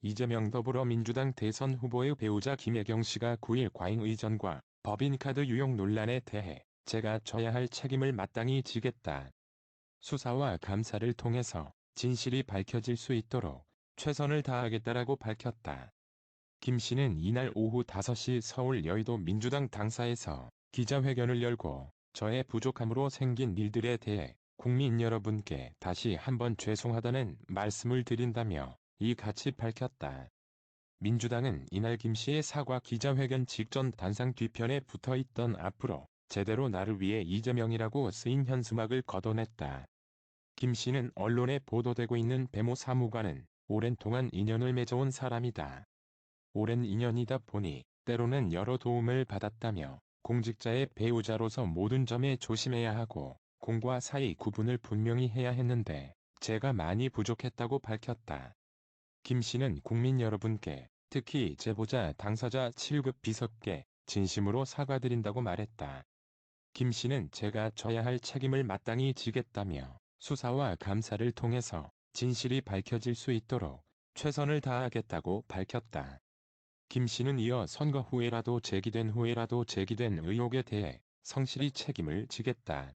이재명 더불어민주당 대선 후보의 배우자 김혜경 씨가 9일 과잉 의전과 법인카드 유용 논란에 대해 제가 져야 할 책임을 마땅히 지겠다. 수사와 감사를 통해서 진실이 밝혀질 수 있도록 최선을 다하겠다라고 밝혔다. 김 씨는 이날 오후 5시 서울 여의도 민주당 당사에서 기자회견을 열고 저의 부족함으로 생긴 일들에 대해 국민 여러분께 다시 한번 죄송하다는 말씀을 드린다며 이 같이 밝혔다. 민주당은 이날 김 씨의 사과 기자회견 직전 단상 뒤편에 붙어있던 앞으로 제대로 나를 위해 이재명이라고 쓰인 현수막을 걷어냈다. 김 씨는 언론에 보도되고 있는 배모 사무관은 오랜 동안 인연을 맺어온 사람이다. 오랜 인연이다 보니 때로는 여러 도움을 받았다며 공직자의 배우자로서 모든 점에 조심해야 하고 공과 사이 구분을 분명히 해야 했는데 제가 많이 부족했다고 밝혔다. 김 씨는 국민 여러분께 특히 제보자 당사자 7급 비석께 진심으로 사과드린다고 말했다. 김 씨는 제가 져야 할 책임을 마땅히 지겠다며 수사와 감사를 통해서 진실이 밝혀질 수 있도록 최선을 다하겠다고 밝혔다. 김 씨는 이어 선거 후에라도 제기된 후에라도 제기된 의혹에 대해 성실히 책임을 지겠다.